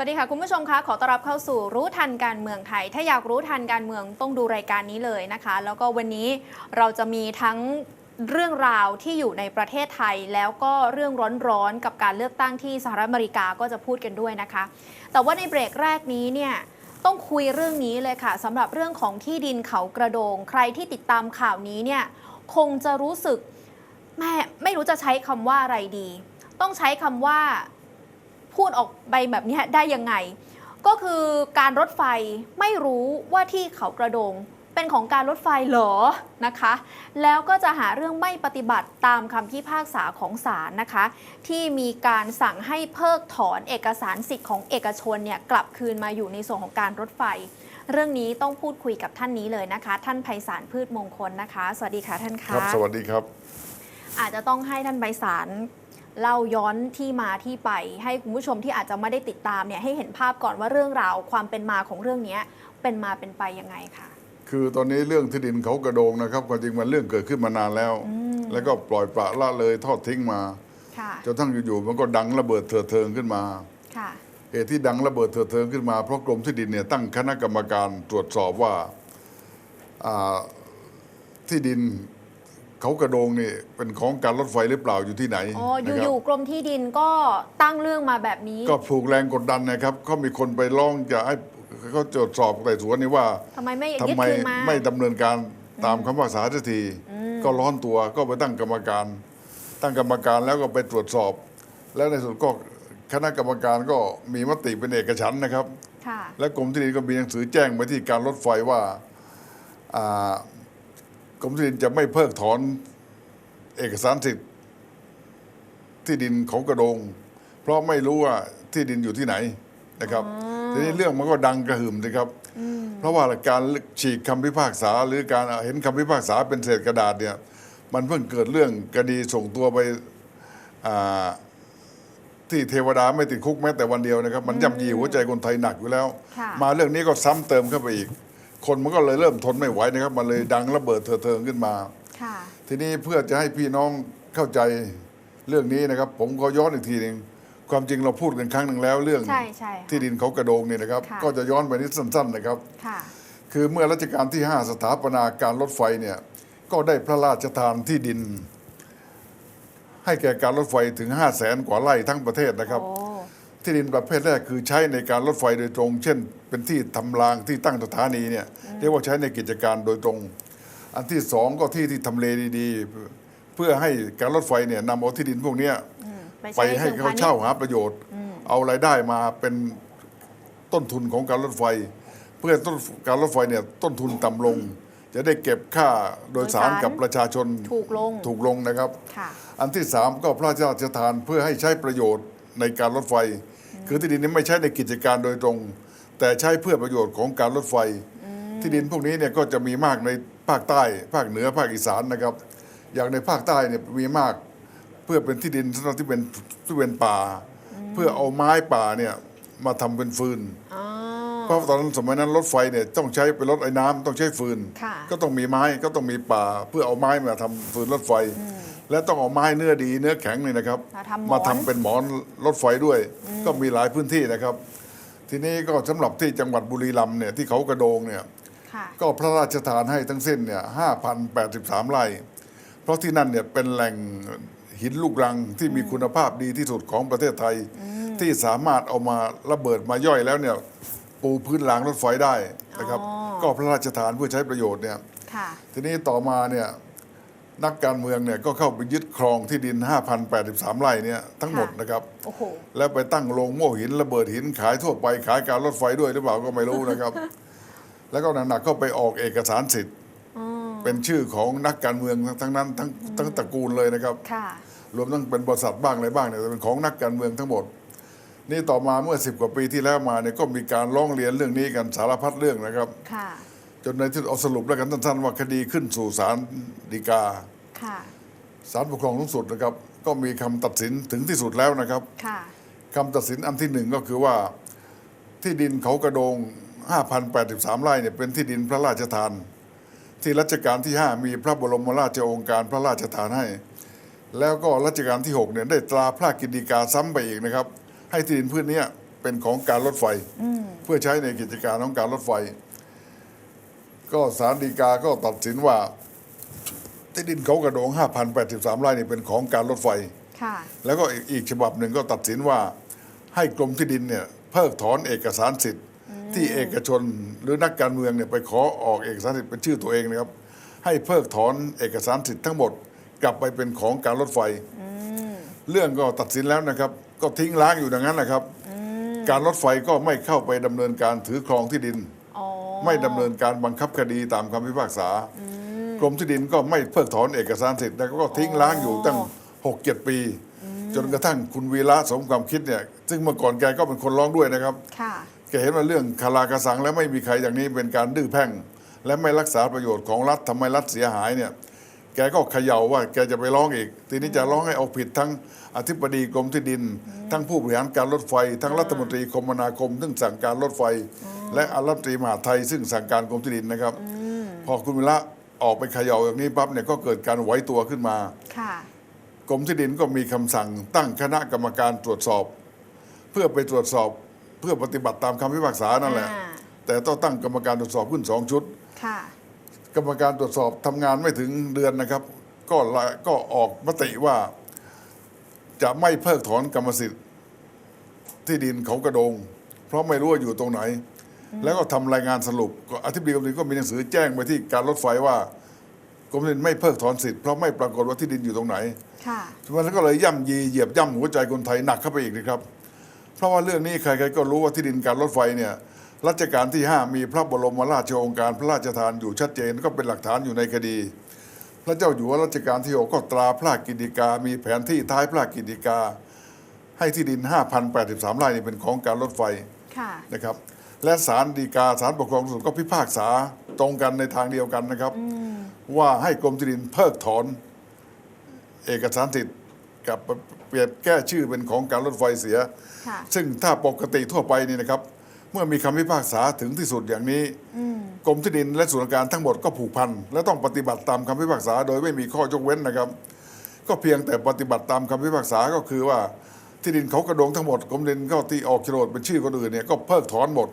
สวัสดีค่ะ คุณผู้ชมคะขอต้อนรับเข้าสู่รู้ทันการเมืองไทย ถ้าอยากรู้ทันการเมืองต้องดูรายการนี้เลยนะคะ แล้วก็วันนี้เราจะมีทั้งเรื่องราวที่อยู่ในประเทศไทย แล้วก็เรื่องร้อนๆกับการเลือกตั้งที่สหรัฐอเมริกาก็จะพูดกันด้วยนะคะ แต่ว่าในเบรกแรกนี้เนี่ยต้องคุยเรื่องนี้เลยค่ะสำหรับเรื่องของที่ดินเขากระโดง ใครที่ติดตามข่าวนี้เนี่ยคงจะรู้สึกแม่ไม่รู้จะใช้คำว่าอะไรดี ต้องใช้คำว่า พูดออกไปแบบเนี้ยได้ยังไง ก็คือการรถไฟไม่รู้ว่าที่เขากระโดง เป็นของการรถไฟเหรอนะคะ แล้วก็จะหาเรื่องไม่ปฏิบัติตามคำพิพากษาของศาลนะคะ ที่มีการสั่งให้เพิกถอนเอกสารสิทธิ์ของเอกชนเนี่ยกลับคืนมาอยู่ในส่วนของการรถไฟ เรื่องนี้ต้องพูดคุยกับท่านนี้เลยนะคะ ท่านไพศาลพืชมงคลนะคะ สวัสดีค่ะท่านคคะรับสวัสดีครับ อาจจะต้องให้ท่านไพศาล เล่าย้อนที่มาที่ไป ให้คุณผู้ชมที่อาจจะไม่ได้ติดตามเนี่ยให้เห็นภาพก่อนว่าเรื่องราวความเป็นมาของเรื่องเนี้ยเป็นมาเป็นไปยังไงค่ะคือตอนนี้เรื่องที่ดินเขากระโดงนะครับความจริงมันเรื่องเกิดขึ้นมานานแล้ว แล้วก็ปล่อยปละละเลยทอดทิ้งมาค่ะจนทั้งอยู่ๆมันก็ดังระเบิดเถิดเทิงขึ้นมาค่ะเหตุที่ดังระเบิดเถิดเทิงขึ้นมาเพราะกรมที่ดินเนี่ยตั้งคณะกรรมการตรวจสอบว่าอ่าที่ดิน เขากระโดงนี่เป็นของการรถไฟหรือเปล่าอยู่ที่ไหนอ๋อนะครัอยู่ๆกรมที่ดินก็ตั้งเรื่องมาแบบนี้ก็ถูกแรงกดดันนะครับเขามีคนไปร้องจะให้เขาตรวจสอบไต่สวนนี่ว่า ทำไมไม่ทำยึดไมคืนมา ไม่ดำเนินการตามคำพิพากษาสักที ก็ร้อนตัวก็ไปตั้งกรรมการ ตั้งกรรมการแล้วก็ไปตรวจสอบ แล้วในสุดก็คณะกรรมการก็มีมติเป็นเอกฉันท์นะครับ ค่ะ และกรมที่ดินก็มีหนังสือแจ้งไปที่การรถไฟว่าอ่า กรมที่ดินจะไม่เพิกถอนเอกสารสิทธิ์ที่ดินของกระโดง เพราะไม่รู้ว่าที่ดินอยู่ที่ไหนนะครับทีนี้เรื่องมันก็ดังกระหึ่มนะครับเพราะว่าการฉีกคำพิพากษา หรือการเห็นคำพิพากษาเป็นเศษกระดาษเนี่ย มันเพิ่งเกิดเรื่องคดีส่งตัวไปอ่าที่เทวดาไม่ติดคุกแม้แต่วันเดียวนะครับ มันย่ำยีหัวใจคนไทยหนักอยู่แล้วค่ะมาเรื่องนี้ก็ซ้ำเติมเข้าไปอีก คนมันก็เลยเริ่มทนไม่ไหวนะครับมันเลยดังระเบิดเถิดเทิงขึ้นมาค่ะทีนี้เพื่อจะให้พี่น้องเข้าใจเรื่องนี้นะครับ ผมก็ย้อนอีกทีหนึ่งความจริงเราพูดกันครั้งหนึ่งแล้วเรื่องใช่ใช่ค่ะที่ดินเขากระโดงเนี่ยนะครับค่ะก็จะย้อนไปนิดสั้น ๆ นะครับค่ะคือเมื่อรัชกาลที่ 5 สถาปนาการรถไฟเนี่ยก็ได้พระราชทานที่ดิน ให้แก่การรถไฟถึง 5 0 0แสนกว่าไร่ทั้งประเทศนะครับโอ้ที่ดินประเภทแรกคือใช้ในการรถไฟโดยตรง เช่น เป็นที่ทำรางที่ตั้งสถานีเนี่ยเรียกว่าใช้ในกิจการโดยตรง อันที่สองก็ที่ที่ทำเลดีๆ เพื่อให้การรถไฟเนี่ยนำเอาที่ดินพวกเนี้ยอืมไปให้ชิงเขาพณิชย์เช่าหาประโยชน์ เอารายได้มาเป็นต้นทุนของการรถไฟ เพื่อให้ต้นการรถไฟเนี่ยต้นทุนต่ำลง จะได้เก็บค่าโดยสารกับประชาชนถูกลงถูกลงนะครับค่ะอันที่สามก็พระราชทานเพื่อให้ใช้ประโยชน์ในการรถไฟ คือที่ดินนี้ไม่ใช้ในกิจการโดยตรง แต่ใช้เพื่อประโยชน์ของการรถไฟ ที่ดินพวกนี้เนี่ยก็จะมีมากในภาคใต้ ภาคเหนือภาคอีสานนะครับ อย่างในภาคใต้เนี่ยมีมากเพื่อเป็นที่ดินสำหรับที่เป็นที่เป็นป่า เพื่อเอาไม้ป่าเนี่ยมาทำเป็นฟืนอ๋อเพราะตอนนั้นสมัยนั้นรถไฟเนี่ยต้องใช้เป็นรถไอ้น้ำต้องใช้ฟืนค่ะก็ต้องมีไม้ก็ต้องมีป่า เพื่อเอาไม้มาทำฟืนรถไฟ และต้องเอาไม้เนื้อดีเนื้อแข็งนี่นะครับ มาทำหมอนมาทำเป็นหมอนรถไฟด้วย ก็มีหลายพื้นที่นะครับ ทีนี้ก็สำหรับที่จังหวัดบุรีรัมย์เนี่ยที่เขากระโดงเนี่ยค่ะก็พระราชทานให้ทั้งสิ้นเนี่ยห้าพันแปดสิบสามไร่ เพราะที่นั่นเนี่ยเป็นแหล่งหินลูกรังที่มีคุณภาพดีที่สุดของประเทศไทย ที่สามารถเอามาระเบิดมาย่อยแล้วเนี่ยปูพื้นรางรถไฟได้นะครับอ๋อก็พระราชทานเพื่อใช้ประโยชน์เนี่ยค่ะทีนี้ต่อมาเนี่ย นักการเมืองเนี่ยก็เข้าไปยึดครองที่ดิน 5,083 ไร่เนี่ยทั้งหมดค่ะนะครับโอ้โหแล้วไปตั้งโรงโม่หินระเบิดหินขายทั่วไปขายการรถไฟด้วยหรือเปล่าก็ไม่รู้นะครับ แล้วก็หนักๆก็ไปออกเอกสารสิทธิ์อ๋อเป็นชื่อของนักการเมืองทั้งนั้นทั้งทั้งตระกูลเลยนะครับค่ะรวมทั้งเป็นบริษัทบ้างอะไรบ้างเนี่ยแต่เป็นของนักการเมืองทั้งหมด นี่ต่อมาเมื่อสิบกว่าปีที่แล้วมาเนี่ยก็มีการร้องเรียนเรื่องนี้กันสารพัดเรื่องนะครับค่ะจ นในที่สุดเอาสรุปแล้วกันสั้นๆว่าคดีขึ้นสู่ศาลฎีกาค่ะศาลปกครองสูงสุดนะครับ ก็มีคำตัดสินถึงที่สุดแล้วนะครับค่ะคำตัดสินอันที่หนึ่งก็คือว่าที่ดินเขากระโดง 5,083 ไร่เนี่ยเป็นที่ดินพระราชทาน ที่รัชกาลที่ 5 มีพระบรมราชโองการพระราชทานให้ แล้วก็รัชกาลที่6เนี่ยได้ตราพระกินดีกาซ้ำไปอีกนะครับ ให้ที่ดินพื้นเนี้ยเป็นของการรถไฟอืมเพื่อใช้ในกิจการของการรถไฟ ก็ศาลฎีกาก็ตัดสินว่าที่ดินเขากระโดง 5,083 ไร่นี่เป็นของการรถไฟ ค่ะ แล้วก็อีกอีกฉบับหนึ่งก็ตัดสินว่าให้กรมที่ดินเนี่ยเพิกถอนเอกสารสิทธิ์ ที่เอกชนหรือนักการเมืองเนี่ยไปขอออกเอกสารสิทธิ์เป็นชื่อตัวเองนะครับ ให้เพิกถอนเอกสารสิทธิ์ทั้งหมดกลับไปเป็นของการรถไฟ เรื่องก็ตัดสินแล้วนะครับ ก็ทิ้งล้างอยู่ดังนั้นนะครับ การรถไฟก็ไม่เข้าไปดำเนินการถือครองที่ดินอ๋อ ไม่ดำเนินการบังคับคดีตามคำพิพากษากรมที่ดินก็ไม่เพิกถอนเอกสารสิทธิ์แล้วก็ทิ้งล้างอยู่ตั้งหกเจ็ดปี จนกระทั่งคุณวีระสมความคิดเนี่ย ซึ่งเมื่อก่อนแกก็เป็นคนร้องด้วยนะครับค่ะ แกเห็นว่าเรื่องคาราคาสังแล้วไม่มีใครอย่างนี้เป็นการดื้อแพ่ง และไม่รักษาประโยชน์ของรัฐทำให้รัฐเสียหายเนี่ย แกก็เขย่าว่าแกจะไปร้องอีก ทีนี้จะร้องให้เอาผิดทั้งอธิบดีกรมที่ดิน ทั้งผู้บริหารการรถไฟ ทั้งรัฐมนตรีคมนาคมซึ่งสั่งการรถไฟ และรัฐมนตรีมหาดไทยซึ่งสั่งการกรมที่ดินนะครับ พอคุณวิระออกไปเขย่าอย่างนี้ปั๊บเนี่ยก็เกิดการไหวตัวขึ้นมา ค่ะ กรมที่ดินก็มีคำสั่งตั้งคณะกรรมการตรวจสอบ เพื่อไปตรวจสอบเพื่อปฏิบัติตามคำพิพากษานั่นแหละ อ่า แต่ต้องตั้งกรรมการตรวจสอบขึ้นสองชุด ค่ะ กรรมการตรวจสอบทำงานไม่ถึงเดือนนะครับ ก็ละก็ออกมติว่า จะไม่เพิกถอนกรรมสิทธิ์ที่ดินเขากระโดง เพราะไม่รู้ว่าอยู่ตรงไหน แล้วก็ทำรายงานสรุปก็อธิบดีกรมที่ดินก็มีหนังสือแจ้งไปที่การรถไฟว่ากรมที่ดินไม่เพิกถอนสิทธิ์เพราะไม่ปรากฏว่าที่ดินอยู่ตรงไหนค่ะมันก็เลยย่ำยีเหยียบย่ำหัวใจคนไทยหนักเข้าไปอีกนะครับเพราะว่าเรื่องนี้ใครๆก็รู้ว่าที่ดินการรถไฟเนี่ยรัชกาลที่ 5 มีพระบรมราชโองการพระราชทานอยู่ชัดเจนก็เป็นหลักฐานอยู่ในคดี พระเจ้าอยู่หัวรัชกาลที่ 6 ก็ตราพระราชกิติกา มีแผนที่ท้ายพระราชกิติกา ให้ที่ดิน 5,083 ไร่นี่เป็นของการรถไฟค่ะนะครับ และศาลฎีกาศาลปกครองสูงสุดก็พิพากษาตรงกันในทางเดียวกันนะครับ ว่าให้กรมที่ดินเพิกถอน เอกสารสิทธิ์กับเปลี่ยนแก้ชื่อเป็นของการรถไฟเสีย ค่ะซึ่งถ้าปกติทั่วไปนี่นะครับ เมื่อมีคำพิพากษาถึงที่สุดอย่างนี้กรมที่ดินและส่วนราชการทั้งหมดก็ผูกพัน และต้องปฏิบัติตามคำพิพากษา โดยไม่มีข้อยกเว้นนะครับ ก็เพียงแต่ปฏิบัติตามคำพิพากษาก็คือว่าที่ดินเขากระโดงทั้งหมดกรมดินก็ที่ออกโฉนดเป็นชื่อคนอื่นเนี่ยก็เพิกถอนหมด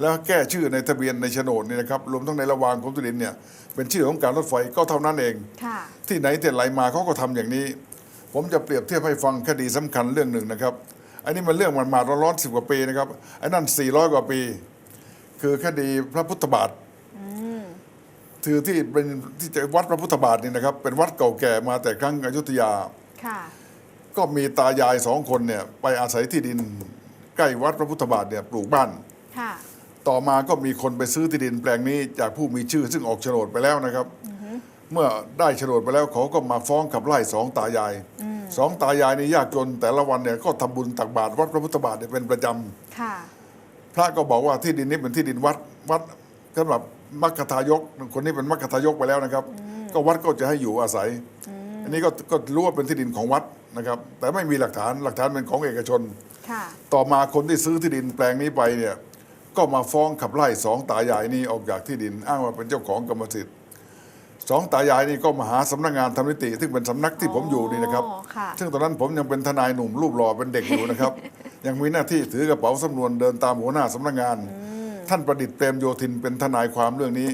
แล้วแก้ชื่อในทะเบียนในโฉนดนี่นะครับรวมทั้งในระหว่างกรมที่ดินเนี่ยเป็นชื่อของการรถไฟก็เท่านั้นเองค่ะที่ไหนที่ไหลมาเขาก็ทำอย่างนี้ ผมจะเปรียบเทียบให้ฟังคดีสำคัญเรื่องหนึ่งนะครับอันนี้มันเรื่องมันมาร้อนๆสิบกว่าปีนะครับไอ้นั่นสี่ร้อยกว่าปี คือคดีพระพุทธบาทคือที่เป็นที่จะวัดพระพุทธบาทนี่นะครับ เป็นวัดเก่าแก่มาแต่ครั้งอยุธยาค่ะก็มีตายายสองคนเนี่ยไปอาศัยที่ดินใกล้วัดพระพุทธบาทเนี่ยปลูกบ้านค่ะ ต่อมาก็มีคนไปซื้อที่ดินแปลงนี้จากผู้มีชื่อ ซึ่งออกโฉนดไปแล้วนะครับ เมื่อได้โฉนดไปแล้วเขาก็มาฟ้องขับไล่สองตายายสองตายายนี่ยากจนแต่ละวันเนี่ยก็ทำบุญตักบาตรวัดพระพุทธบาทเนี่ยเป็นประจำค่ะพระก็บอกว่าที่ดินนี้เป็นที่ดินวัดวัดสำหรับมัคคทายกคนนี้เป็นมัคคทายกไปแล้วนะครับ ก็วัดก็จะให้อยู่อาศัย อันนี้ก็ก็รู้ว่าเป็นที่ดินของวัดนะครับ แต่ไม่มีหลักฐานหลักฐานเป็นของเอกชนค่ะต่อมาคนที่ซื้อที่ดินแปลงนี้ไปเนี่ย ก็มาฟ้องขับไล่สองตายายนี้ออกจากที่ดิน อ้างว่าเป็นเจ้าของกรรมสิทธิ์สองตายายนี่ก็มาหาสำนักงานทำนิติ ซึ่งเป็นสำนักที่ผมอยู่นี่นะครับอ๋อค่ะซึ่งตอนนั้นผมยังเป็นทนายหนุ่มรูปหล่อเป็นเด็กอยู่นะครับ ยังมีหน้าที่ถือกระเป๋าสำนวนเดินตามหัวหน้าสำนักงาน ท่านประดิษฐ์เปรมโยธินเป็นทนายความเรื่องนี้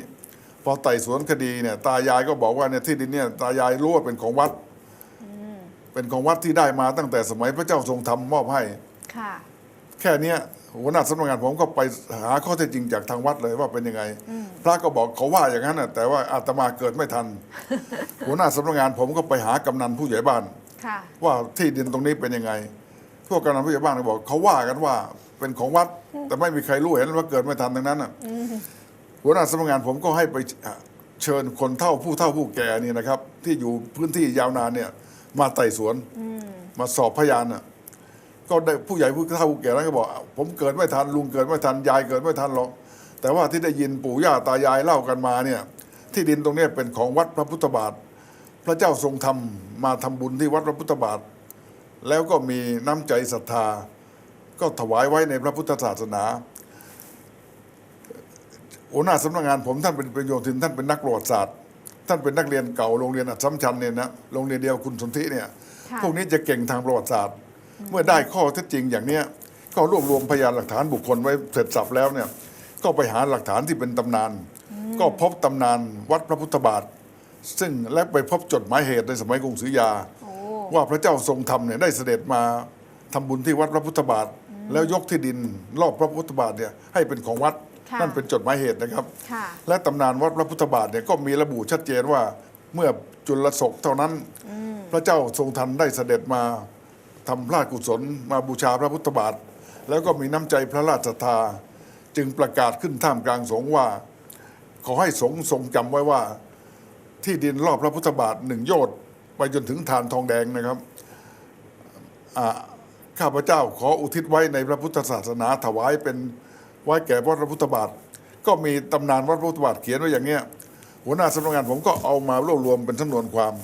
พอไต่สวนคดีเนี่ยตายายก็บอกว่าเนี่ยที่ดินเนี่ยตายายรู้ว่าเป็นของวัด เป็นของวัดที่ได้มาตั้งแต่สมัยพระเจ้าทรงธรรมมอบให้ค่ะแค่เนี้ย หัวหน้าสำนักงานผมก็ไปหาข้อเท็จจริงจากทางวัดเลยว่าเป็นยังไง พระก็บอกเขาว่าอย่างนั้นน่ะแต่ว่าอาตมาเกิดไม่ทัน หัวหน้าสำนักงานผมก็ไปหากำนันผู้ใหญ่บ้านค่ะว่าที่ดินตรงนี้เป็นยังไง พวกกำนันผู้ใหญ่บ้านก็บอกเขาว่ากันว่าเป็นของวัด แต่ไม่มีใครรู้เห็นว่าเกิดไม่ทันทั้งนั้นน่ะหัวหน้าสำนักงานผมก็ให้ไปเชิญคนเฒ่าผู้เฒ่าผู้แก่นี่นะครับ ที่อยู่พื้นที่ยาวนานเนี่ย มาไต่สวนมาสอบพยานน่ะ ก็ได้ผู้ใหญ่ผู้เฒ่าผู้แก่นั้นก็บอก ผมเกิดไม่ทันลุงเกิดไม่ทันยายเกิดไม่ทันหรอกแต่ว่าที่ได้ยินปู่ย่าตายายเล่ากันมาเนี่ยที่ดินตรงเนี้ยเป็นของวัดพระพุทธบาท พระเจ้าทรงทำมาทำบุญที่วัดพระพุทธบาท แล้วก็มีน้ำใจศรัทธา ก็ถวายไว้ในพระพุทธศาสนาหัวหน้าสำนักงานผมท่านเป็นประโยชน์ถึงท่านเป็นนักประวัติศาสตร์ ท่านเป็นนักเรียนเก่าโรงเรียนอัศสัมชัญเนี่ยนะโรงเรียนเดียวคุณสนธิเนี่ยค่ะพวกนี้จะเก่งทางประวัติศาสตร์ เมื่อได้ข้อเท็จจริงอย่างเนี้ยก็รวบรวมพยานหลักฐานบุคคลไว้เสร็จสับแล้วเนี่ยก็ไปหาหลักฐานที่เป็นตำนาน ก็พบตำนานวัดพระพุทธบาท ซึ่งและไปพบจดหมายเหตุในสมัยกรุงศรีอยุธยาโอ้ว่าพระเจ้าทรงธรรมเนี่ยได้เสด็จมาทำบุญที่วัดพระพุทธบาท แล้วยกที่ดินรอบพระพุทธบาทเนี่ยให้เป็นของวัดค่ะนั่นเป็นจดหมายเหตุนะครับค่ะและตำนานวัดพระพุทธบาทเนี่ยก็มีระบุชัดเจนว่าเมื่อจุลศกเท่านั้น พระเจ้าทรงทันได้เสด็จมา ทำพราชกุศลมาบูชาพระพุทธบาท แล้วก็มีน้ำใจพระราชศรัทธาจึงประกาศขึ้นท่ามกลางสงฆ์ว่า ขอให้สงฆ์ทรงจำไว้ว่า ที่ดินรอบพระพุทธบาทหนึ่งโยชน์ไปจนถึงฐานทองแดงนะครับข้าพเจ้าขออุทิศไว้ในพระพุทธศาสนาถวายเป็นไว้แก่วัดพระพุทธบาท ก็มีตำนานวัดพระพุทธบาทเขียนไว้อย่างเงี้ยหัวหน้าสำนักงานผมก็เอามารวบรวมเป็นสำนวนความ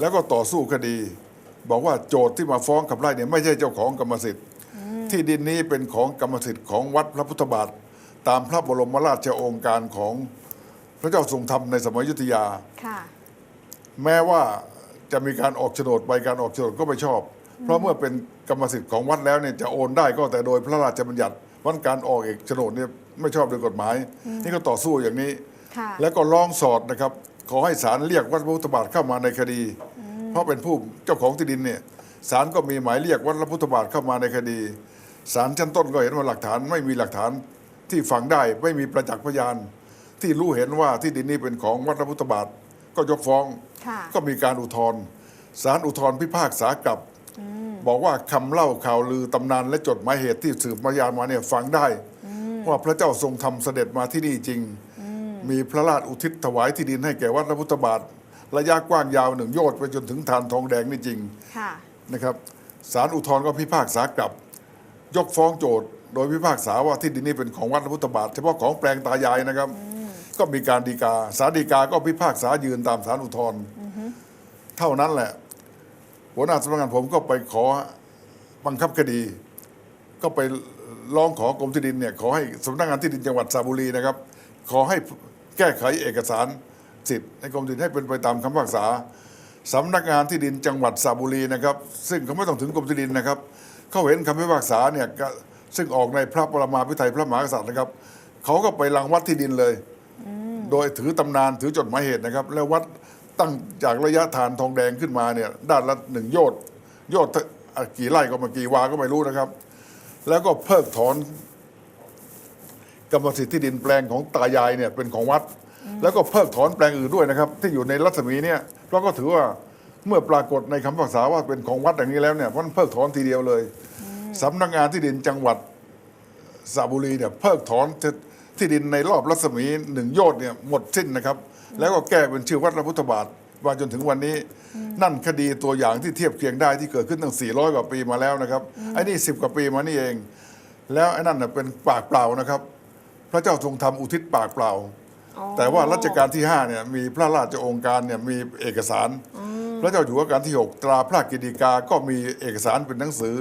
แล้วก็ต่อสู้คดี บอกว่าโจทย์ที่มาฟ้องขับไล่เนี่ยไม่ใช่เจ้าของกรรมสิทธิ์ ที่ดินนี้เป็นของกรรมสิทธิ์ของวัดพระพุทธบาท ตามพระบรมราชโองการของพระเจ้าทรงธรรมในสมัยอยุทธยาค่ะแม้ว่าจะมีการออกโฉนดใบการออกโฉนดก็ไม่ชอบ เพราะเมื่อเป็นกรรมสิทธิ์ของวัดแล้วเนี่ยจะโอนได้ก็แต่โดยพระราชบัญญัติวันการออกเอกโฉนดเนี่ยไม่ชอบโดยกฎหมาย นี่ก็ต่อสู้อย่างนี้ค่ะแล้วก็ร้องสอดนะครับ ขอให้ศาลเรียกวัดพระพุทธบาทเข้ามาในคดี เพราะเป็นผู้เจ้าของที่ดินเนี่ยศาลก็มีหมายเรียกวัดพระพุทธบาทเข้ามาในคดีศาลชั้นต้นก็เห็นว่าหลักฐาน ไม่มีหลักฐานที่ฝังได้ไม่มีประจักษ์พยาน ที่รู้เห็นว่าที่ดินนี้เป็นของวัดพระพุทธบาทก็ยกฟ้องค่ะก็มีการอุทธรณ์ศาลอุทธรณ์พิพากษากลับ บอกว่าคำเล่าข่าวลือตำนานและจดหมายเหตุที่สืบพยานมาเนี่ยฟังได้ว่าพระเจ้าทรงทำเสด็จมาที่นี่จริง มีพระราชอุทิศถวายที่ดินให้แก่วัดพระพุทธบาท ระยะกว้างยาวหนึ่งโยชน์ไปจนถึงฐานทองแดงนี่จริงค่ะนะครับศาลอุทธรณ์ก็พิพากษากลับ ยกฟ้องโจทย์ โดยพิพากษาว่าที่ดินนี้เป็นของวัดพระพุทธบาทเฉพาะของแปลงตายายนะครับ ก็มีการดีกาศาลฎีกาก็พิพากษายืนตามศาลอุทธรณ์เท่านั้นแหละ หัวหน้าสำนักงานผมก็ไปขอบังคับคดี ก็ไปร้องขอกรมที่ดินเนี่ยขอให้สำนักงานที่ดินจังหวัดสระบุรีนะครับ ขอให้แก้ไขเอกสาร สิทธิ์ในกรมที่ดินให้เป็นไปตามคำพิพากษาสำนักงานที่ดินจังหวัดสระบุรีนะครับ ซึ่งเขาไม่ต้องถึงกรมที่ดินนะครับ เขาเห็นคำพิพากษาเนี่ยก็ซึ่งออกในพระปรมาภิไธยพระมหากษัตริย์นะครับเขาก็ไปรังวัดที่ดินเลย โดยถือตำนานถือจดหมายเหตุนะครับ แล้ววัดตั้งจากระยะฐานทองแดงขึ้นมาเนี่ยด้านละหนึ่งโยชน์โยชน์อะกี่ไร่ก็มากี่วาก็ไม่รู้นะครับ แล้วก็เพิกถอนกรรมสิทธิ์ที่ดินแปลงของตายายเนี่ยเป็นของวัด แล้วก็เพิกถอนแปลงอื่นด้วยนะครับ ที่อยู่ในรัศมีเนี่ยเพราะก็ถือว่าเมื่อปรากฏในคำพิพากษาว่าเป็นของวัดอย่างนี้แล้วเนี่ยมันเพิกถอนทีเดียวเลยสำนักงานที่ดินจังหวัดสระบุรีเนี่ยเพิกถอนที่ดินในรอบรัศมีหนึ่งโยชน์เนี่ยหมดสิ้นนะครับ แล้วก็แก้เป็นชื่อวัดพระพุทธบาทมาจนถึงวันนี้นั่นคดีตัวอย่างที่เทียบเคียงได้ที่เกิดขึ้นตั้ง 400 กว่าปีมาแล้วนะครับไอ้นี่ 10 กว่าปีมานี่เอง แล้วไอ้นั่นน่ะเป็นปากเปล่านะครับ พระเจ้าทรงทำอุทิศปากเปล่าอ๋อ แต่ว่ารัชกาลที่5เนี่ยมีพระราชโองการเนี่ยมีเอกสาร พระเจ้าอยู่หัวรัชกาลที่ 6 ตราพระกิติกาก็มีเอกสารเป็นหนังสือ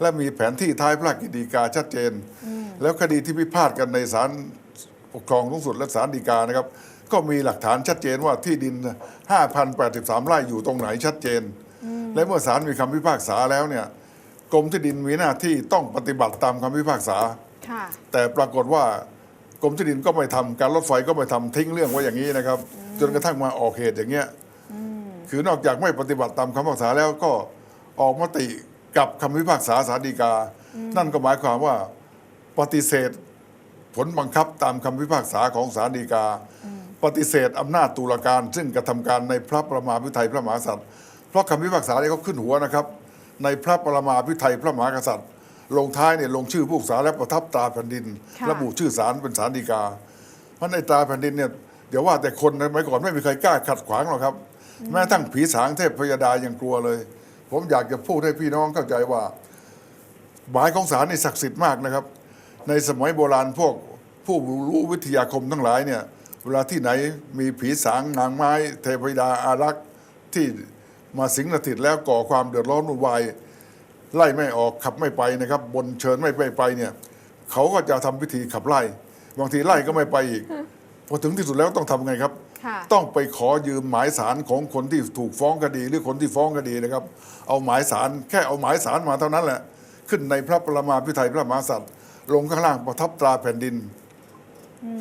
และมีแผนที่ท้ายพระกิติกาชัดเจน แล้วคดีที่พิพาทกันในศาลปกครองสูงสุดและศาลฎีกานะครับก็มีหลักฐานชัดเจนว่าที่ดิน 5,083 ไร่อยู่ตรงไหนชัดเจน และเมื่อศาลมีคำพิพากษาแล้วเนี่ยกรมที่ดินมีหน้าที่ต้องปฏิบัติตามคำพิพากษาค่ะแต่ปรากฏว่า กรมที่ดินก็ไม่ทำการรถไฟก็ไม่ทำทิ้งเรื่องไว้อย่างนี้นะครับ จนกระทั่งมาออกเหตุอย่างเงี้ยคือนอกจากไม่ปฏิบัติตามคำพิพากษาแล้วก็ออกมติกับคำพิพากษาสาลฎีกา นั่นก็หมายความว่าปฏิเสธผลบังคับตามคำพิพากษาของศาลฎีกา ปฏิเสธอำนาจตุลาการ ซึ่งกระทำการในพระประมาพิไทยพระมหากษัตริย์ เพราะคำพิพากษาเนี่ยเขาขึ้นหัวนะครับ ในพระประมาพิไทยพระมหากษัตริย์ ลงท้ายเนี่ยลงชื่อผู้พิพากษาและประทับตราแผ่นดินค่ะระบุชื่อศาลเป็นศาลฎีกา เพราะในตราแผ่นดินเนี่ยเดี๋ยวว่าแต่คนสมัยก่อนไม่มีใครกล้าขัดขวางหรอกครับ แม้กระทั่งผีสางเทพพยดายังกลัวเลย ผมอยากจะพูดให้พี่น้องเข้าใจว่า หมายของศาลนี่ศักดิ์สิทธิ์มากนะครับ ในสมัยโบราณพวกผู้รู้วิทยาคมทั้งหลายเนี่ยเวลาที่ไหนมีผีสางนางไม้ เทพธิดาอารักษ์ที่มาสิงสถิตแล้วก่อความเดือดร้อนวุ่นวาย ไล่ไม่ออกขับไม่ไปนะครับ บนเชิญไม่ไปไปเนี่ยเขาก็จะทำพิธีขับไล่บางทีไล่ก็ไม่ไปอีกพอถึงที่สุดแล้วต้องทำไงครับค่ะต้องไปขอยืมหมายสารของคนที่ถูกฟ้องคดีหรือคนที่ฟ้องคดีนะครับ เอาหมายสารแค่เอาหมายสารมาเท่านั้นแหละ ขึ้นในพระประมาพิไทยพระมหากษัตริย์ ลงข้างล่างประทับตราแผ่นดิน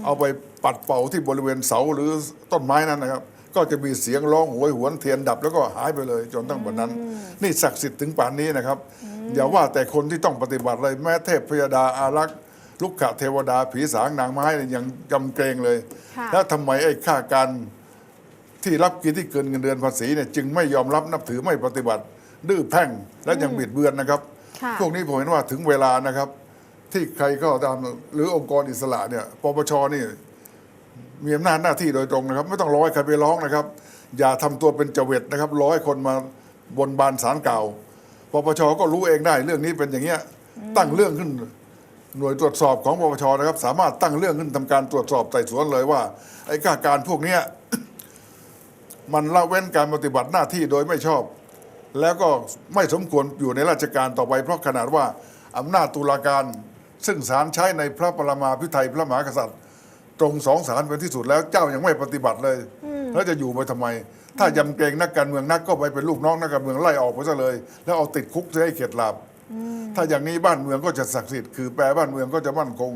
เอาไปปัดเป่าที่บริเวณเสาหรือต้นไม้นั้นนะครับ ก็จะมีเสียงร้องโหวยหวนเทียนดับแล้วก็หายไปเลยจนตั้งวันนั้น นี่ศักดิ์สิทธิ์ถึงป่านนี้นะครับ อย่าว่าแต่คนที่ต้องปฏิบัติเลยแม้เทพพยดาอารักษ์ลุกขะเทวดาผีสางนางไม้เนี่ยยังยำเกรงเลย ค่ะแล้วทำไมไอ้ข้าการที่รับกินที่เกินเงินเดือนภาษีเนี่ยจึงไม่ยอมรับนับถือไม่ปฏิบัติ ดื้อแพ่งและยังบิดเบือนนะครับ ค่ะ พวกนี้ผมเห็นว่าถึงเวลานะครับ ที่ใครก็ตามหรือองค์กรอิสระเนี่ยปปชนี่ มีอำนาจหน้าที่โดยตรงนะครับ ไม่ต้องร้อให้ใครไปร้องนะครับ อย่าทำตัวเป็นเจวิตนะครับร้อยคนมาบนบานสารเก่าปปชก็รู้เองได้ เรื่องนี้เป็นอย่างเงี้ยตั้งเรื่องขึ้นหน่วยตรวจสอบของปปชนะครับ สามารถตั้งเรื่องขึ้นทำการตรวจสอบไต่สวนเลยว่า ไอ้ข้าการพวกเนี้ยมันละเว้นการปฏิบัติหน้าที่โดยไม่ชอบ แล้วก็ไม่สมควรอยู่ในราชการต่อไป เพราะขนาดว่าอำนาจตุลาการ ซึ่งศาลใช้ในพระปรมาภิไธยพระมหากษัตริย์ ตรงสองศาลเป็นที่สุดแล้วเจ้ายังไม่ปฏิบัติเลย แล้วจะอยู่ไปทำไม ถ้ายำเกรงนักการเมืองนักก็ไปเป็นลูกน้องนักการเมืองไล่ออกไปซะเลย แล้วเอาติดคุกจะให้เข็ดหลาบถ้าอย่างนี้บ้านเมืองก็จะศักดิ์สิทธิ์คือแปลบ้านเมืองก็จะมั่นคง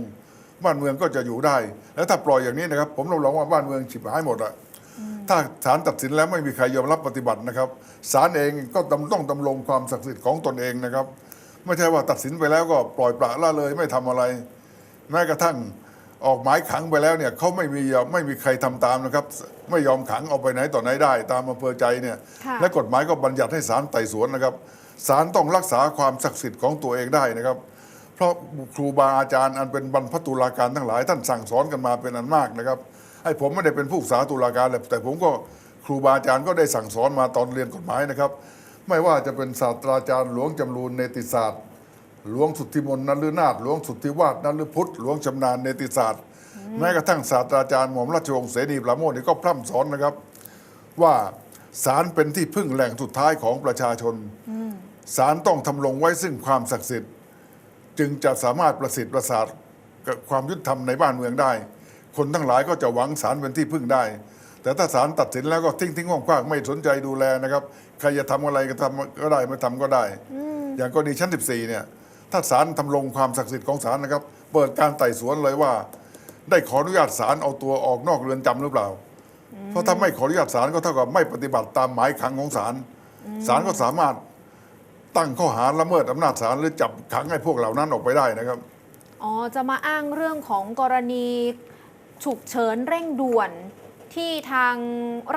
บ้านเมืองก็จะอยู่ได้ แล้วถ้าปล่อยอย่างนี้นะครับ ผมรับรองว่าบ้านเมืองฉิบหายหมดอะถ้าศาลตัดสินแล้วไม่มีใครยอมรับปฏิบัตินะครับศาลเองก็ต้องต้องดำรงความศักดิ์สิทธิ์ของตนเองนะครับ ไม่ใช่ว่าตัดสินไปแล้วก็ปล่อยปละละเลยไม่ทำอะไร แม้กระทั่ง ออกหมายขังไปแล้วเนี่ยเขาไม่มีไม่มีใครทำตามนะครับ ไม่ยอมขังเอาไปไหนต่อไหนได้ ตามอำเภอใจเนี่ยค่ะและกฎหมายก็บัญญัติให้ศาลไต่สวนนะครับศาลต้องรักษาความศักดิ์สิทธิ์ของตัวเองได้นะครับ เพราะครูบาอาจารย์อันเป็นบรรพตุลาการทั้งหลายท่านสั่งสอนกันมาเป็นอันมากนะครับไอ้ผมไม่ได้เป็นผู้ศึกษาตุลาการเลยแต่ผมก็ครูบาอาจารย์ก็ได้สั่งสอนมาตอนเรียนกฎหมายนะครับ ไม่ว่าจะเป็นศาสตราจารย์หลวงจำรูนเนติศาสตร์ หลวงสุทธิมนต์นฤนาถหลวงสุทธิวาสนฤพุทธหลวงชำนาญเนติศาสตร์ แม้กระทั่งศาสตราจารย์หม่อมราชวงศ์เสนีปราโมทนี่ก็พร่ำสอนนะครับ ว่าศาลเป็นที่พึ่งแหล่งสุดท้ายของประชาชนศาลต้องทำลงไว้ซึ่งความศักดิ์สิทธิ์ จึงจะสามารถประสิทธิ์ประสาทกับความยุติธรรมในบ้านเมืองได้ คนทั้งหลายก็จะหวังศาลเป็นที่พึ่งได้ แต่ถ้าศาลตัดสินแล้วก็ทิ้งทิ้งๆคว้างๆไม่สนใจดูแลนะครับ ใครจะทำอะไรก็ทำก็ได้ไม่ทำก็ได้ อย่างกรณีชั้น 14 เนี่ย ถ้าศาลทำลงความศักดิ์สิทธิ์ของศาลนะครับ เปิดการไต่สวนเลยว่า ได้ขออนุญาตศาลเอาตัวออกนอกเรือนจำหรือเปล่า เพราะถ้าไม่ขออนุญาตศาลก็เท่ากับไม่ปฏิบัติตามหมายขังของศาลศาลก็สามารถตั้งข้อหาละเมิดอำนาจศาลหรือจับขังให้พวกเหล่านั้นออกไปได้นะครับ อ๋อ จะมาอ้างเรื่องของกรณีฉุกเฉินเร่งด่วน ที่ทาง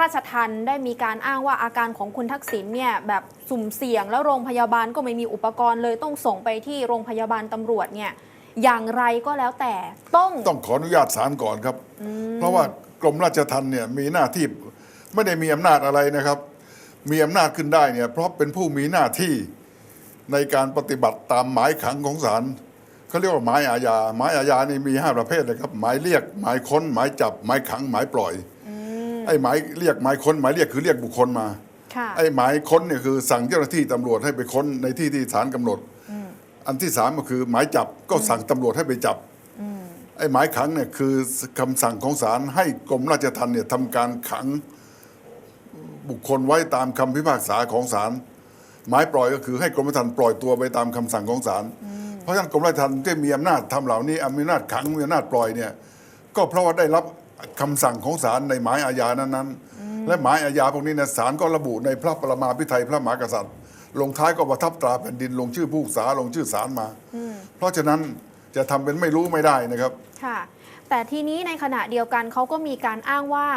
ราชทันได้มีการอ้างว่าอาการของคุณทักษิณเนี่ยแบบสุ่มเสี่ยงแล้วโรงพยาบาลก็ไม่มีอุปกรณ์เลยต้องส่งไปที่โรงพยาบาลตำรวจเนี่ยอย่างไรก็แล้วแต่ต้องต้องขออนุญาตศาลก่อนครับ เพราะว่ากรมราชทัณฑ์เนี่ยมีหน้าที่ไม่ได้มีอำนาจอะไรนะครับ มีอำนาจขึ้นได้เนี่ยเพราะเป็นผู้มีหน้าที่ในการปฏิบัติตามหมายขังของศาลเขาเรียกว่าหมายอาญาหมายอาญานี่มีห้าประเภทนะครับ หมายเรียก หมายค้น หมายจับ หมายขัง หมายปล่อย ไอ้หมายเรียกหมายค้นหมายเรียกคือเรียกบุคคลมาค่ะไอ้หมายค้นเนี่ยคือสั่งเจ้าหน้าที่ตำรวจให้ไปค้นในที่ที่ศาลกำหนด อันที่สามก็คือหมายจับก็สั่งตำรวจให้ไปจับไอ้หมายขังเนี่ยคือคำสั่งของศาลให้กรมราชทัณฑ์เนี่ยทำการขังบุคคลไว้ตามคำพิพากษาของศาลหมายปล่อยก็คือให้กรมราชทัณฑ์ปล่อยตัวไปตามคำสั่งของศาลเพราะฉะนั้นกรมราชทัณฑ์ที่มีอำนาจทำเหล่านี้มีอำนาจขังมีอำนาจปล่อยเนี่ยก็เพราะว่าได้รับ คำสั่งของศาลในหมายอาญานั้นๆ และหมายอาญาพวกนี้เนยศาลก็ระบุในพระปรมาภิไธยพระมหากษัตริย์ ลงท้ายก็ประทับตราแผ่นดินลงชื่อผู้พิพากษาลงชื่อศาลมา เพราะฉะนั้นจะทำเป็นไม่รู้ไม่ได้นะครับค่ะแต่ทีนี้ในขณะเดียวกันเขาก็มีการอ้างว่า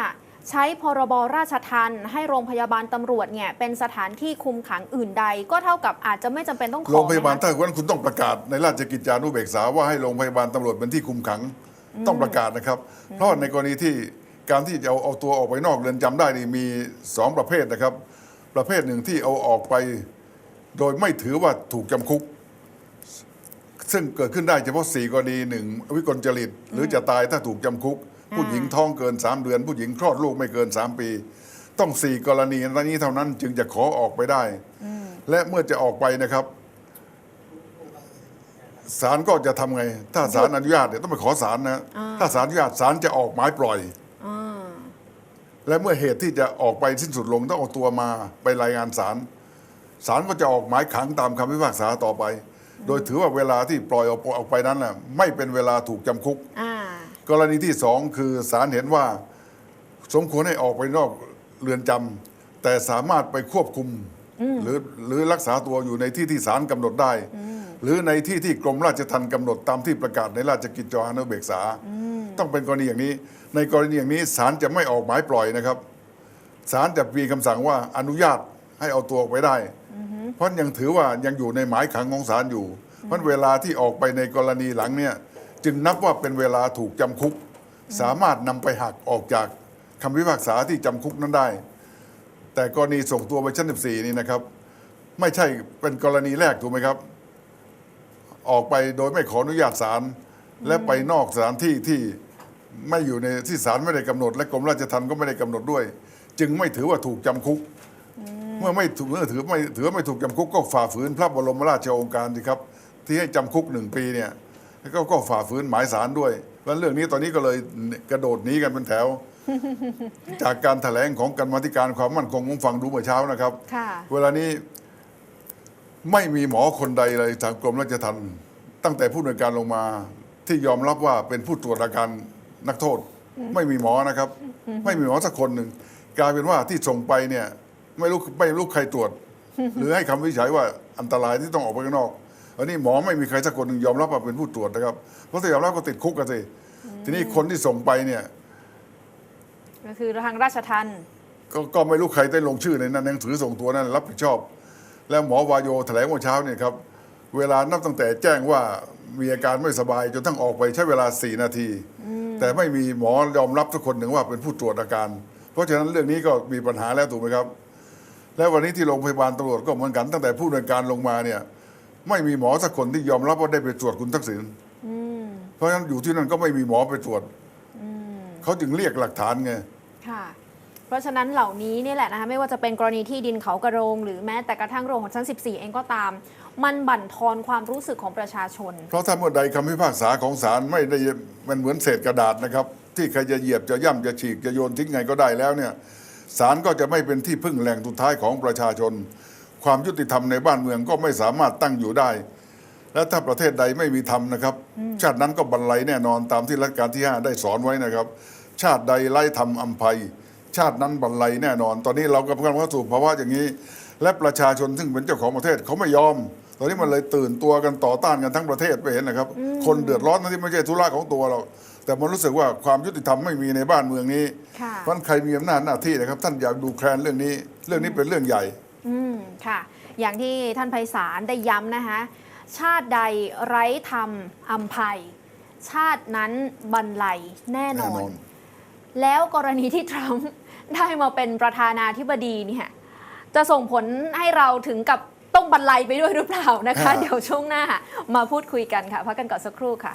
ใช้พรบราชทัณฑ์ให้โรงพยาบาลตำรวจเนี่ยเป็นสถานที่คุมขังอื่นใด ก็เท่ากับอาจจะไม่จำเป็นต้องขอโรงพยาบาลนะคะถ้าวันนคุณต้องประกาศในราชกิจจานุเบกษาว่าให้โรงพยาบาลตำรวจเป็นที่คุมขัง ต้องประกาศนะครับ เพราะในกรณีที่การที่จะเอาเอาตัวออกไปนอกเรือนจำได้นี่มีสองประเภทนะครับ ประเภทหนึ่งที่เอาออกไป โดยไม่ถือว่าถูกจำคุก ซึ่งเกิดขึ้นได้เฉพาะสี่กรณีหนึ่งวิกลจริต หรือจะตายถ้าถูกจำคุก ผู้หญิงท้องเกินสามเดือน ผู้หญิงคลอดลูกไม่เกินสามปี ต้องสี่กรณีนี้เท่านั้นจึงจะขอออกไปได้ และเมื่อจะออกไปนะครับ ศาลก็จะทำไง ถ้าศาลอนุญาตเนี่ยต้องไปขอศาลนะ ถ้าศาลอนุญาตศาลจะออกหมายปล่อยอ่าและเมื่อเหตุที่จะออกไปสิ้นสุดลงต้องเอาตัวมาไปรายงานศาลศาลก็จะออกหมายขังตามคำพิพากษาต่อไป โดยถือว่าเวลาที่ปล่อยออกออกไปนั้นน่ะไม่เป็นเวลาถูกจำคุกอ่ากรณีที่สองคือศาลเห็นว่า สมควรให้ออกไปนอกเรือนจำแต่สามารถไปควบคุม หรือหรือรักษาตัวอยู่ในที่ที่ศาลกำหนดได้ หรือในที่ที่กรมราชทัณฑ์กำหนดตามที่ประกาศในราชกิจจานุเบกษา ต้องเป็นกรณีอย่างนี้ ในกรณีอย่างนี้ศาลจะไม่ออกหมายปล่อยนะครับศาลจะมีคำสั่งว่าอนุญาตให้เอาตัวออกไปได้ เพราะยังถือว่ายังอยู่ในหมายขังของศาลอยู่ เพราะเวลาที่ออกไปในกรณีหลังเนี่ยจึงนับว่าเป็นเวลาถูกจำคุก สามารถนำไปหักออกจากคำพิพากษาที่จำคุกนั้นได้ แต่กรณีส่งตัวไปชั้น 14 นี่นะครับ ไม่ใช่เป็นกรณีแรกถูกไหมครับ ออกไปโดยไม่ขออนุญาตศาลและไปนอกสถานที่ที่ไม่อยู่ในที่ศาลไม่ได้กำหนด และกรมราชทัณฑ์ก็ไม่ได้กำหนดด้วย จึงไม่ถือว่าถูกจำคุก เมื่อไม่ถูกเมื่อถือไม่ถือว่าไม่ถูกจำคุกก็ฝ่าฝืนพระบรมราชโองการสิครับ ที่ให้จำคุกหนึ่งปีเนี่ยก็ก็ฝ่าฝืนหมายสารด้วยแล้วเรื่องนี้ตอนนี้ก็เลยกระโดดหนีกันเป็นแถว จากการแถลงของกรรมาธิการความมั่นคงผมฟังดูเมื่อเช้านะครับค่ะเวลานี้ ไม่มีหมอคนใดเลยทางกรมราชทัณฑ์ตั้งแต่ผู้หน่วยการลงมา ที่ยอมรับว่าเป็นผู้ตรวจอาการนักโทษ ไม่มีหมอนะครับ ไม่มีหมอสักคนหนึ่งกลายเป็นว่าที่ส่งไปเนี่ยไม่รู้ไม่รู้ใครตรวจ หรือให้คำวินิจฉัยว่าอันตรายที่ต้องออกไปข้างนอกอันนี้หมอไม่มีใครสักคนหนึ่งยอมรับว่าเป็นผู้ตรวจนะครับเพราะถ้ายอมรับก็ติดคุกกันสิทีนี้คนที่ส่งไปเนี่ยก็คือทางราชทันก็ก็ไม่รู้ใครได้ลงชื่อในนั้นหนังสือส่งตัวนั้นรับผิดชอบ แล้วหมอวายโยแถลงเมื่อเช้าเนี่ยครับเวลานับตั้งแต่แจ้งว่ามีอาการไม่สบายจนทั้งออกไปใช้เวลา 4 นาที แต่ไม่มีหมอยอมรับทุกคนหนึ่งว่าเป็นผู้ตรวจอาการ เพราะฉะนั้นเรื่องนี้ก็มีปัญหาแล้วถูกไหมครับ แล้ววันนี้ที่โรงพยาบาลตำรวจก็เหมือนกันตั้งแต่ผู้ดำเนินการลงมาเนี่ยไม่มีหมอสักคนที่ยอมรับว่าได้ไปตรวจคุณทักษิณเพราะฉะนั้นอยู่ที่นั่นก็ไม่มีหมอไปตรวจเขาจึงเรียกหลักฐานไงค่ะ เพราะฉะนั้นเหล่านี้นี่แหละนะคะไม่ว่าจะเป็นกรณีที่ดินเขากระโรง หรือแม้แต่กระทั่งโรงของชั้น 14 เองก็ตาม มันบั่นทอนความรู้สึกของประชาชน เพราะถ้าเมื่อใดคำพิพากษาของศาลไม่ได้มันเหมือนเศษกระดาษนะครับ ที่ใครจะเหยียบจะย่ำจะฉีกจะโยนทิ้งไงก็ได้แล้วเนี่ยศาลก็จะไม่เป็นที่พึ่งแหล่งสุดท้ายของประชาชน ความยุติธรรมในบ้านเมืองก็ไม่สามารถตั้งอยู่ได้ และถ้าประเทศใดไม่มีธรรมนะครับ ชาตินั้นก็บรรลัยแน่นอนตามที่รัชกาลที่ 5 ได้สอนไว้นะครับ ชาติใดไร้ธรรมอัมภัย ชาตินั้นบรรลัยแน่นอน ตอนนี้เรากำลังเข้าสู่ภาวะอย่างนี้ และประชาชนซึ่งเป็นเจ้าของประเทศเขาไม่ยอม ตอนนี้มันเลยตื่นตัวกันต่อต้านกันทั้งประเทศไปเห็นนะครับ คนเดือดร้อนทั้งที่ไม่ใช่ธุระของตัวเรา แต่มันรู้สึกว่าความยุติธรรมไม่มีในบ้านเมืองนี้ค่ะเพราะฉะนั้นใครมีอำนาจหน้าที่นะครับ ท่านอยากดูแคลนเรื่องนี้ เรื่องนี้เป็นเรื่องใหญ่ อืมค่ะ อย่างที่ท่านไพศาลได้ย้ำนะคะชาติใดไร้ธรรมอัมภัย ชาตินั้นบรรลัยแน่นแน่อนนอน แล้วกรณีที่ทรัมป์ ได้มาเป็นประธานาธิบดีเนี่ยจะส่งผลให้เราถึงกับต้องบรรลัยไปด้วยหรือเปล่านะคะอ่าเดี๋ยวช่วงหน้ามาพูดคุยกันค่ะพักกันก่อนสักครู่ค่ะ